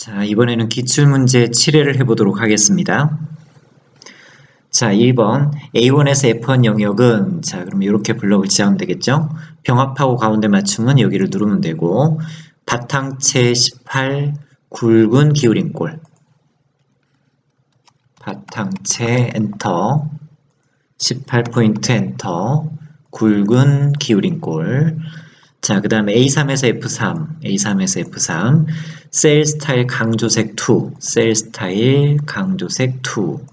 자, 이번에는 기출문제 7회를 해보도록 하겠습니다. 자, 1번 A1에서 F1 영역은 자, 그럼 이렇게 블럭을 지하면 되겠죠? 병합하고 가운데 맞춤은 여기를 누르면 되고 바탕체 18 굵은 기울인 골 바탕체 엔터 18포인트 엔터 굵은 기울인 골 자, 그 다음에 A3에서 F3, A3에서 F3, 셀 스타일 강조색 2, 셀 스타일 강조색 2.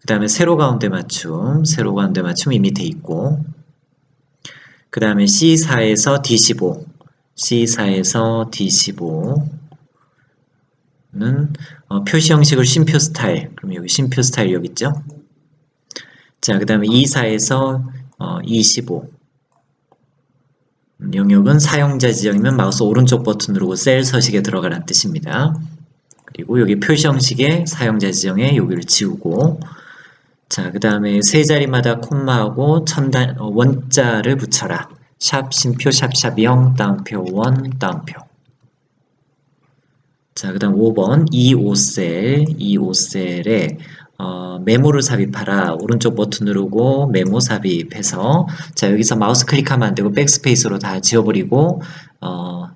그 다음에 세로 가운데 맞춤, 세로 가운데 맞춤 이 밑에 있고, 그 다음에 C4에서 D15, C4에서 D15는 어, 표시 형식을 쉼표 스타일, 그럼 여기 쉼표 스타일 여기 있죠? 자, 그 다음에 E4에서 어, 25, 영역은 사용자 지정이면 마우스 오른쪽 버튼 누르고 셀 서식에 들어가라는 뜻입니다. 그리고 여기 표시 형식의 사용자 지정에 여기를 지우고 자, 그 다음에 세 자리마다 콤마하고 천단, 어, 원자를 붙여라. 샵, 심표, 샵, 샵 0, 다운표 1, 다운표. 자, 그 다음 5번 25셀, 25셀에 어, 메모를 삽입하라. 오른쪽 버튼 누르고 메모 삽입해서 자 여기서 마우스 클릭하면 안 되고 백스페이스로 다 지워버리고 어,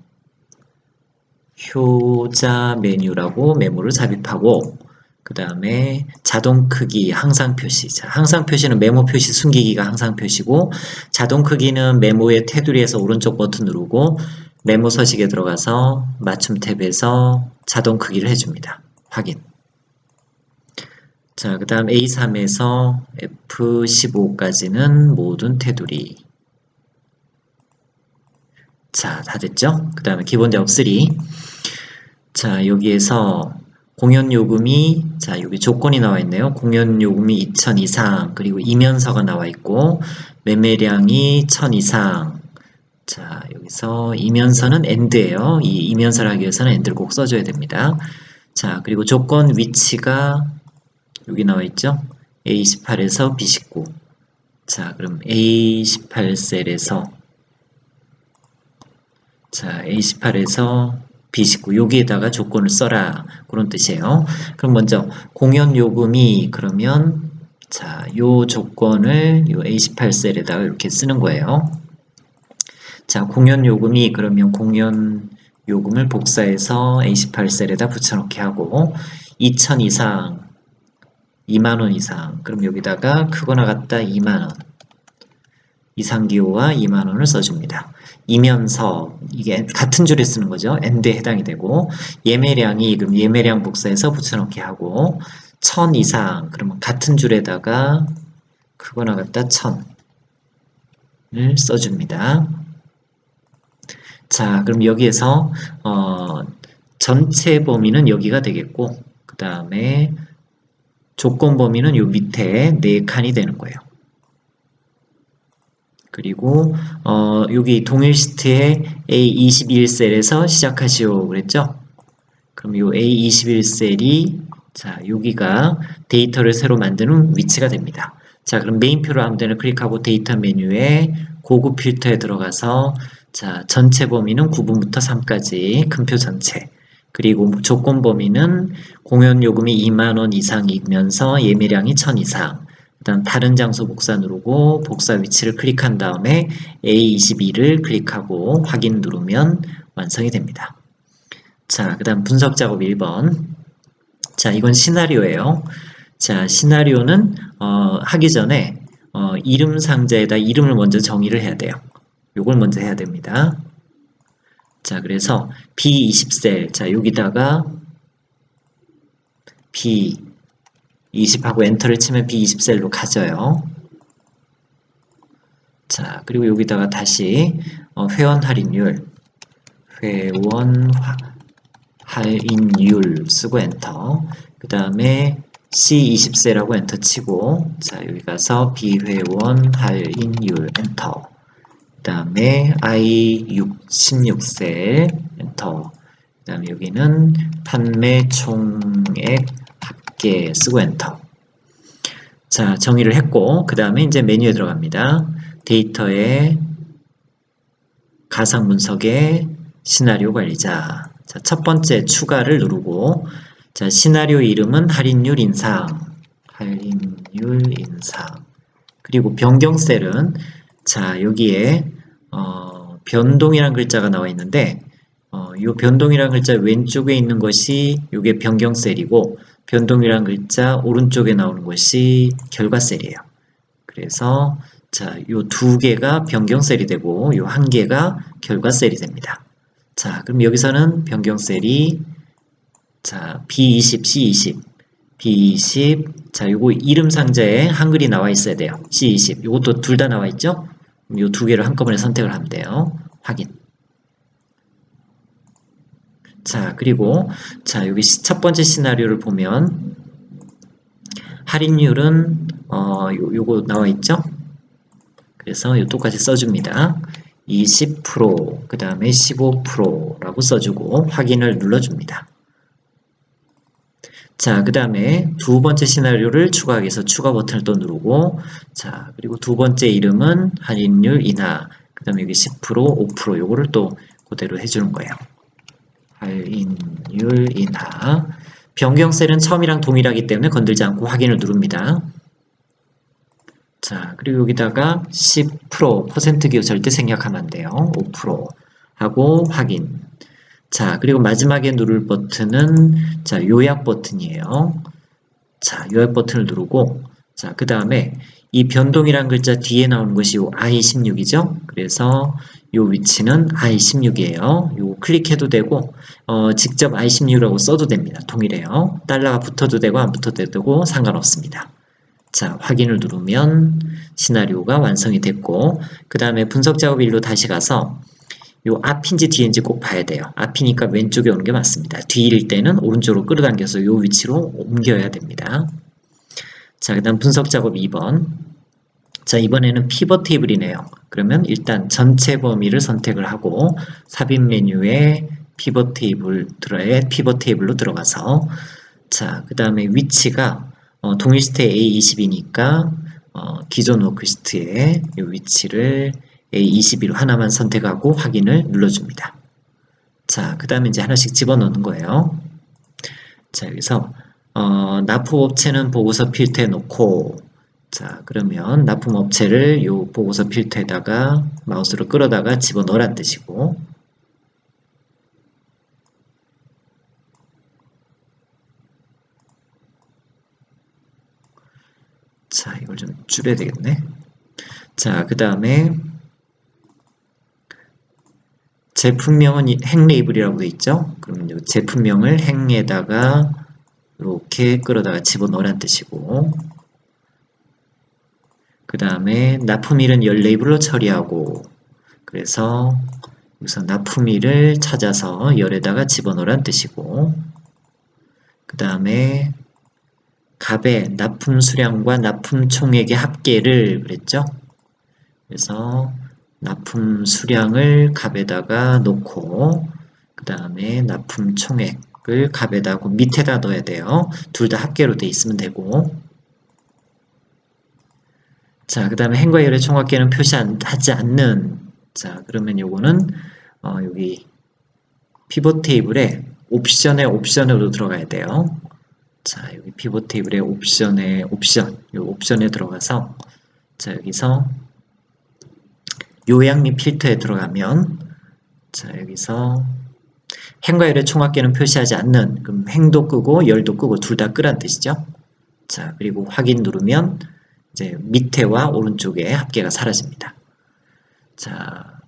효자 메뉴라고 메모를 삽입하고 그 다음에 자동 크기 항상 표시 자, 항상 표시는 메모 표시 숨기기가 항상 표시고 자동 크기는 메모의 테두리에서 오른쪽 버튼 누르고 메모 서식에 들어가서 맞춤 탭에서 자동 크기를 해줍니다. 확인 자, 그 다음 A3에서 F15까지는 모든 테두리. 자, 다 됐죠? 그 다음에 기본 작업 3. 자, 여기에서 공연 요금이, 자, 여기 조건이 나와 있네요. 공연 요금이 2,000 이상, 그리고 이면서가 나와 있고, 매매량이 1,000 이상. 자, 여기서 이면서는 엔드예요. 이 이면서를 하기 위해서는 엔드를 꼭 써줘야 됩니다. 자, 그리고 조건 위치가 여기 나와 있죠? A18에서 B19. 자, 그럼 A18 셀에서 자, A18에서 B19 여기에다가 조건을 써라 그런 뜻이에요. 그럼 먼저 공연 요금이 그러면 자, 요 조건을 요 A18 셀에다가 이렇게 쓰는 거예요. 자, 공연 요금이 그러면 공연 요금을 복사해서 A18 셀에다 붙여넣기 하고 2000 이상 2만원 이상 그럼 여기다가 크거나 같다 2만원 이상 기호와 2만원을 써줍니다. 이면서 이게 같은 줄에 쓰는 거죠. 엔드에 해당이 되고 예매량이 그럼 예매량 복사해서 붙여넣기 하고 1000 이상 그러면 같은 줄에다가 크거나 같다 1000을 써줍니다. 자 그럼 여기에서 어, 전체 범위는 여기가 되겠고 그 다음에 조건 범위는 요 밑에 네 칸이 되는 거예요. 그리고 어, 여기 동일 시트에 A21셀에서 시작하시오 그랬죠? 그럼 요 A21셀이 자 여기가 데이터를 새로 만드는 위치가 됩니다. 자 그럼 메인표로 아무 데나 클릭하고 데이터 메뉴에 고급 필터에 들어가서 자 전체 범위는 9분부터 3까지 큰표 전체 그리고 조건 범위는 공연 요금이 2만 원 이상이면서 예매량이 1000 이상 그다음 다른 장소 복사 누르고 복사 위치를 클릭한 다음에 A22를 클릭하고 확인 누르면 완성이 됩니다. 자, 그 다음 분석 작업 1번. 자, 이건 시나리오예요. 자, 시나리오는 어, 하기 전에 어, 이름 상자에다 이름을 먼저 정의를 해야 돼요. 요걸 먼저 해야 됩니다. 자, 그래서 B20셀. 자, 여기다가 B20하고 엔터를 치면 B20셀로 가져요. 자, 그리고 여기다가 다시 어, 회원 할인율, 회원 할인율 쓰고 엔터. 그 다음에 C20셀하고 엔터 치고, 자, 여기 가서 비회원 할인율 엔터. 다음에 I6, 16셀 엔터 그 다음에 여기는 판매 총액 합계 쓰고 엔터 자 정의를 했고 그 다음에 이제 메뉴에 들어갑니다 데이터에 가상 분석의 시나리오 관리자 자, 첫 번째 추가를 누르고 자, 시나리오 이름은 할인율 인상. 할인율 인상. 그리고 변경 셀은 자, 여기에 어, 변동이란 글자가 나와 있는데 어, 이 변동이란 글자 왼쪽에 있는 것이 이게 변경 셀이고 변동이란 글자 오른쪽에 나오는 것이 결과 셀이에요. 그래서 자, 요 두 개가 변경 셀이 되고 요 한 개가 결과 셀이 됩니다. 자, 그럼 여기서는 변경 셀이 자, B20, C20, B20. 자, 요거 이름 상자에 한글이 나와 있어야 돼요. C20. 요것도 둘 다 나와 있죠? 요두 개를 한꺼번에 선택을 하면 돼요. 확인. 자, 그리고 자, 여기 첫 번째 시나리오를 보면 할인율은 어, 요, 요거 나와 있죠? 그래서 요 똑같이 써줍니다. 20%, 그 다음에 15%라고 써주고 확인을 눌러줍니다. 자, 그 다음에 두 번째 시나리오를 추가하기 위해서 추가 버튼을 또 누르고 자, 그리고 두 번째 이름은 할인율 인하, 그 다음에 여기 10%, 5% 요거를 또 그대로 해주는 거예요. 할인율 인하 변경 셀은 처음이랑 동일하기 때문에 건들지 않고 확인을 누릅니다. 자, 그리고 여기다가 10% 퍼센트 기호 절대 생략하면 안 돼요. 5% 하고 확인. 자, 그리고 마지막에 누를 버튼은 자, 요약 버튼이에요. 자, 요약 버튼을 누르고 자, 그 다음에 이 변동이란 글자 뒤에 나오는 것이 I16이죠. 그래서 이 위치는 I16이에요. 요 클릭해도 되고 어, 직접 I16이라고 써도 됩니다. 동일해요. 달러가 붙어도 되고 안 붙어도 되고 상관없습니다. 자, 확인을 누르면 시나리오가 완성이 됐고 그 다음에 분석 작업 일로 다시 가서 요 앞인지 뒤인지 꼭 봐야 돼요. 앞이니까 왼쪽에 오는 게 맞습니다. 뒤일 때는 오른쪽으로 끌어당겨서 요 위치로 옮겨야 됩니다. 자, 그 다음 분석 작업 2번. 자, 이번에는 피벗 테이블이네요. 그러면 일단 전체 범위를 선택을 하고 삽입 메뉴에 피벗 테이블 들어에 피벗 테이블로 들어가서 자, 그 다음에 위치가 어, 동일시트에 A20이니까 어, 기존 워크시트의 이 위치를 A21 하나만 선택하고 확인을 눌러줍니다. 자, 그 다음에 이제 하나씩 집어넣는 거예요. 자, 여기서 어, 납품업체는 보고서 필터에 놓고 자 그러면 납품업체를 요 보고서 필터에다가 마우스로 끌어다가 집어넣으란 뜻이고 자 이걸 좀 줄여야 되겠네 자 그 다음에 제품명은 행 레이블이라고 되어 있죠? 그러면 제품명을 행에다가 이렇게 끌어다가 집어넣으란 뜻이고. 그 다음에 납품일은 열 레이블로 처리하고. 그래서 여기서 납품일을 찾아서 열에다가 집어넣으란 뜻이고. 그 다음에 값의 납품 수량과 납품 총액의 합계를 그랬죠? 그래서 납품 수량을 값에다가 놓고 그 다음에 납품 총액 을 값에다 하고 밑에다 넣어야 돼요. 둘 다 합계로 돼 있으면 되고 자, 그 다음에 행과 열의 총합계는 표시하지 않는 자, 그러면 요거는 어, 여기 피벗 테이블에 옵션에 옵션으로 들어가야 돼요. 자, 여기 피벗 테이블에 옵션에 옵션, 요 옵션에 들어가서 자, 여기서 요약 및 필터에 들어가면 자, 여기서 행과 열의 총합계는 표시하지 않는 그럼 행도 끄고 열도 끄고 둘 다 끄란 뜻이죠. 자 그리고 확인 누르면 이제 밑에와 오른쪽에 합계가 사라집니다. 자,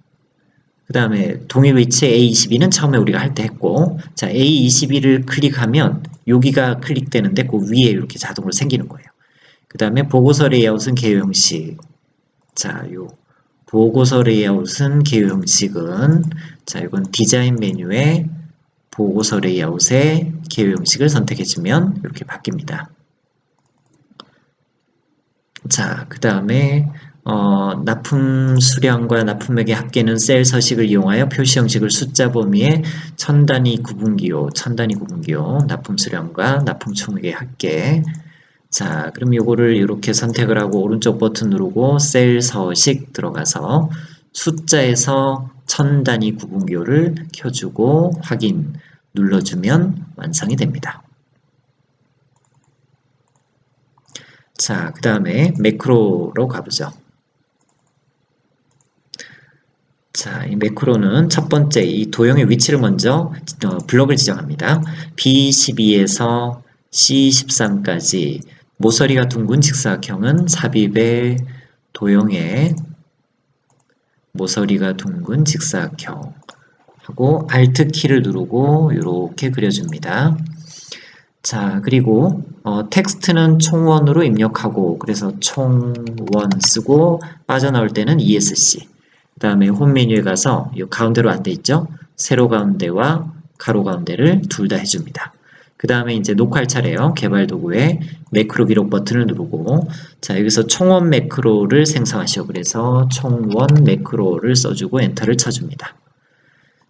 그 다음에 동일 위치 A22는 처음에 우리가 할 때 했고 자 A22를 클릭하면 여기가 클릭되는데 그 위에 이렇게 자동으로 생기는 거예요. 그 다음에 보고서 레이아웃은 개요 형식 자, 요 보고서 레이아웃은 개요 형식은 자, 이건 디자인 메뉴에 보고서 레이아웃의 개요 형식을 선택해주면 이렇게 바뀝니다. 자, 그 다음에 어, 납품 수량과 납품액의 합계는 셀 서식을 이용하여 표시 형식을 숫자 범위에 천 단위 구분기호, 천 단위 구분기호, 납품 수량과 납품 총액의 합계. 자, 그럼 요거를 이렇게 선택을 하고 오른쪽 버튼 누르고 셀 서식 들어가서 숫자에서 천 단위 구분기호를 켜주고 확인 눌러주면 완성이 됩니다. 자, 그 다음에 매크로로 가보죠. 자, 이 매크로는 첫 번째 이 도형의 위치를 먼저 어, 블럭을 지정합니다. B12에서 C13까지 모서리가 둥근 직사각형은 삽입의 도형의 모서리가 둥근 직사각형 하고 Alt 키를 누르고 이렇게 그려줍니다. 자, 그리고 어, 텍스트는 총원으로 입력하고 그래서 총원 쓰고 빠져나올 때는 ESC 그 다음에 홈 메뉴에 가서 이 가운데로 안 돼 있죠? 세로 가운데와 가로 가운데를 둘 다 해줍니다. 그 다음에 이제 녹화할 차례요. 개발 도구에 매크로 기록 버튼을 누르고 자 여기서 총원 매크로를 생성하시오. 그래서 총원 매크로를 써주고 엔터를 쳐줍니다.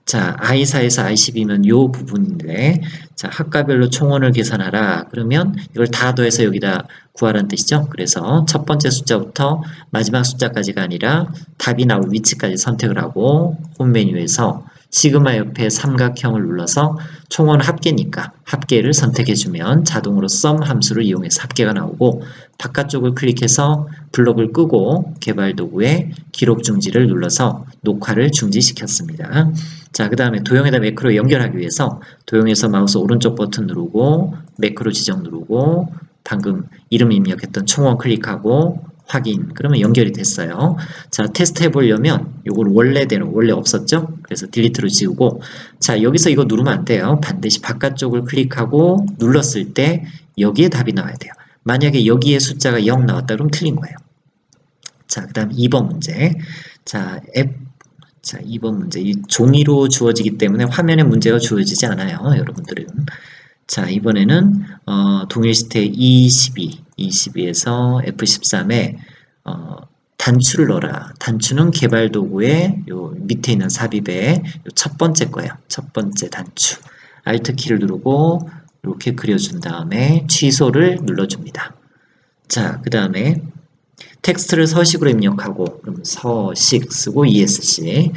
자, I4에서 I12면 이 부분인데, 자, 학과별로 총원을 계산하라. 그러면 이걸 다 더해서 여기다 구하라는 뜻이죠. 그래서 첫 번째 숫자부터 마지막 숫자까지가 아니라 답이 나올 위치까지 선택을 하고 홈 메뉴에서 시그마 옆에 삼각형을 눌러서 총원 합계니까 합계를 선택해주면 자동으로 sum 함수를 이용해서 합계가 나오고 바깥쪽을 클릭해서 블록을 끄고 개발 도구에 기록 중지를 눌러서 녹화를 중지시켰습니다. 자, 그 다음에 도형에다 매크로 연결하기 위해서 도형에서 마우스 오른쪽 버튼 누르고 매크로 지정 누르고 방금 이름 입력했던 총원 클릭하고 확인. 그러면 연결이 됐어요. 자 테스트 해보려면 이걸 원래대로 원래 없었죠? 그래서 딜리트로 지우고. 자 여기서 이거 누르면 안 돼요. 반드시 바깥쪽을 클릭하고 눌렀을 때 여기에 답이 나와야 돼요. 만약에 여기에 숫자가 0 나왔다 그러면 틀린 거예요. 자그 다음 2번 문제. 자 앱, 자 2번 문제. 이 종이로 주어지기 때문에 화면에 문제가 주어지지 않아요 여러분들은 자 이번에는 어, 동일 시태 22 22에서 F13에 어, 단추를 넣어라. 단추는 개발 도구의 요 밑에 있는 삽입의 첫 번째 거예요. 첫 번째 단추. Alt 키를 누르고 이렇게 그려준 다음에 취소를 눌러줍니다. 자, 그 다음에 텍스트를 서식으로 입력하고 그럼 서식 쓰고 ESC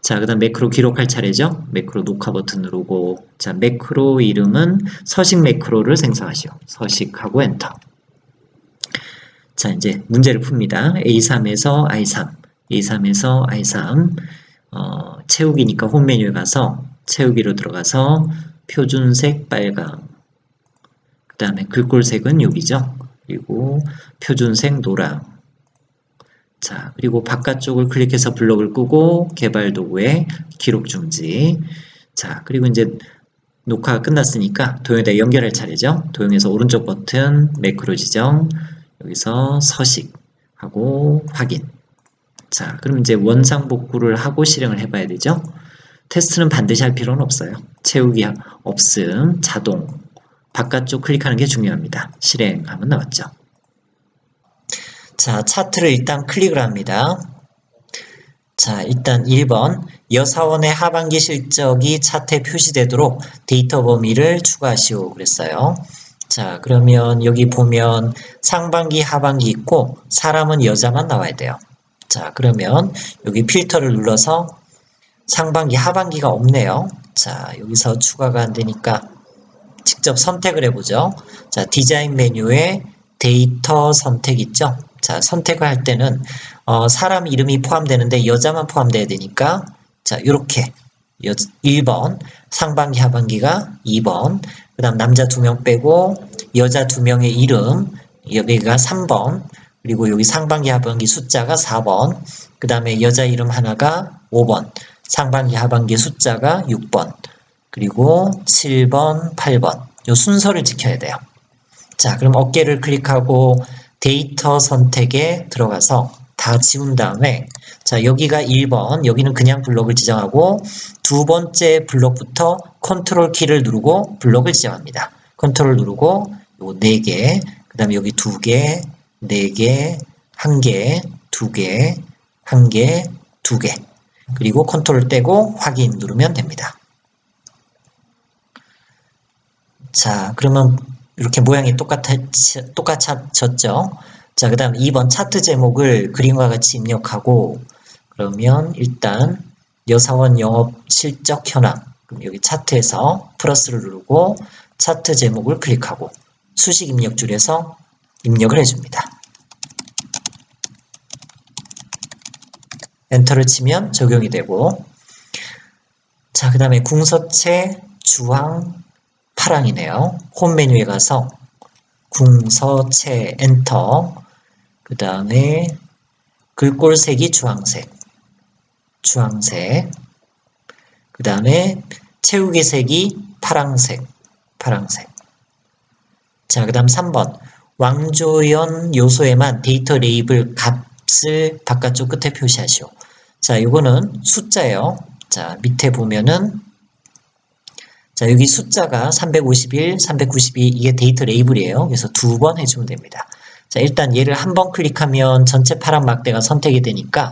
자, 그 다음 매크로 기록할 차례죠. 매크로 녹화 버튼 누르고 자, 매크로 이름은 서식 매크로를 생성하시오. 서식하고 엔터 자, 이제 문제를 풉니다. A3에서 I3, A3에서 I3, 어, 채우기니까 홈 메뉴에 가서 채우기로 들어가서 표준색 빨강, 그 다음에 글꼴색은 여기죠. 그리고 표준색 노랑, 자, 그리고 바깥쪽을 클릭해서 블록을 끄고 개발 도구에 기록 중지. 자, 그리고 이제 녹화가 끝났으니까 도형에다 연결할 차례죠. 도형에서 오른쪽 버튼 매크로 지정, 여기서 서식 하고 확인. 자, 그럼 이제 원상 복구를 하고 실행을 해봐야 되죠. 테스트는 반드시 할 필요는 없어요. 채우기 없음, 자동, 바깥쪽 클릭하는 게 중요합니다. 실행하면 나왔죠. 자, 차트를 일단 클릭을 합니다. 자, 일단 1번 여사원의 하반기 실적이 차트에 표시되도록 데이터 범위를 추가하시오 그랬어요. 자, 그러면 여기 보면 상반기, 하반기 있고 사람은 여자만 나와야 돼요. 자, 그러면 여기 필터를 눌러서 상반기, 하반기가 없네요. 자, 여기서 추가가 안 되니까 직접 선택을 해보죠. 자, 디자인 메뉴에 데이터 선택 있죠? 자, 선택을 할 때는 어, 사람 이름이 포함되는데 여자만 포함돼야 되니까 자, 이렇게. 1번 상반기 하반기가 2번. 그 다음 남자 두명 빼고 여자 두 명의 이름 여기가 3번. 그리고 여기 상반기 하반기 숫자가 4번. 그 다음에 여자 이름 하나가 5번. 상반기 하반기 숫자가 6번. 그리고 7번 8번. 이 순서를 지켜야 돼요 자 그럼 어깨를 클릭하고 데이터 선택에 들어가서 다 지운 다음에 자 여기가 1번 여기는 그냥 블록을 지정하고 두 번째 블록부터 컨트롤 키를 누르고 블록을 지정합니다. 컨트롤 누르고 요거 4개 그 다음에 여기 2개 4개 1개 2개 1개 2개 그리고 컨트롤 떼고 확인 누르면 됩니다. 자 그러면 이렇게 모양이 똑같아, 똑같아졌죠. 자, 그 다음 2번 차트 제목을 그림과 같이 입력하고 그러면 일단 여사원 영업 실적 현황 그럼 여기 차트에서 플러스를 누르고 차트 제목을 클릭하고 수식 입력 줄에서 입력을 해줍니다. 엔터를 치면 적용이 되고 자, 그 다음에 궁서체 주황 파랑이네요. 홈 메뉴에 가서 궁서체 엔터 그 다음에 글꼴색이 주황색 주황색 그 다음에 채우기 색이 파랑색 파랑색 자, 그 다음 3번 왕조연 요소에만 데이터 레이블 값을 바깥쪽 끝에 표시하시오. 자, 요거는 숫자예요. 자, 밑에 보면은 자, 여기 숫자가 351, 392 이게 데이터 레이블이에요. 그래서 두 번 해주면 됩니다. 자, 일단 얘를 한 번 클릭하면 전체 파란 막대가 선택이 되니까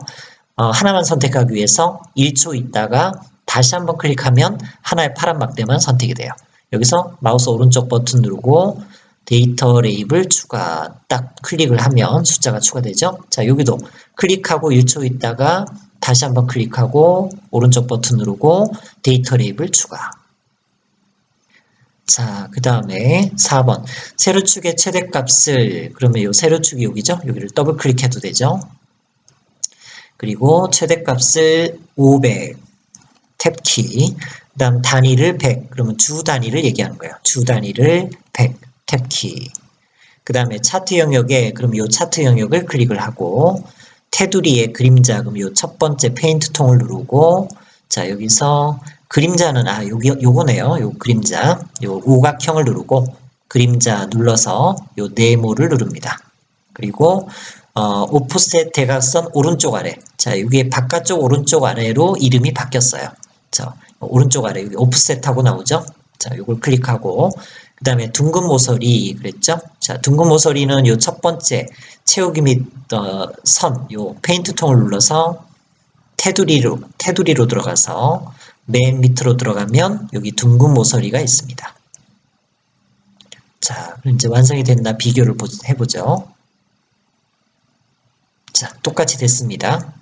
어, 하나만 선택하기 위해서 1초 있다가 다시 한 번 클릭하면 하나의 파란 막대만 선택이 돼요. 여기서 마우스 오른쪽 버튼 누르고 데이터 레이블 추가 딱 클릭을 하면 숫자가 추가되죠. 자, 여기도 클릭하고 1초 있다가 다시 한번 클릭하고 오른쪽 버튼 누르고 데이터 레이블 추가. 자, 그 다음에 4번 세로축의 최대값을 그러면 요 세로축이 여기죠. 여기를 더블 클릭해도 되죠. 그리고 최대값을 500 탭키 그 다음 단위를 100 그러면 주 단위를 얘기하는 거예요. 주 단위를 100 탭키 그 다음에 차트 영역에 그럼 이 차트 영역을 클릭을 하고 테두리의 그림자 그럼 이첫 번째 페인트 통을 누르고 자 여기서 그림자는 아 여기 요거네요. 요 그림자. 요 오각형을 누르고 그림자 눌러서 요 네모를 누릅니다. 그리고 어, 오프셋 대각선 오른쪽 아래. 자 여기에 바깥쪽 오른쪽 아래로 이름이 바뀌었어요. 자 오른쪽 아래 여기 오프셋하고 나오죠? 자 요걸 클릭하고 그 다음에 둥근 모서리 그랬죠? 자, 둥근 모서리는 요 첫 번째 채우기 및 어, 선, 요 페인트 통을 눌러서 테두리로 테두리로 들어가서 맨 밑으로 들어가면 여기 둥근 모서리가 있습니다. 자, 이제 완성이 됐나 비교를 보- 해보죠. 자, 똑같이 됐습니다.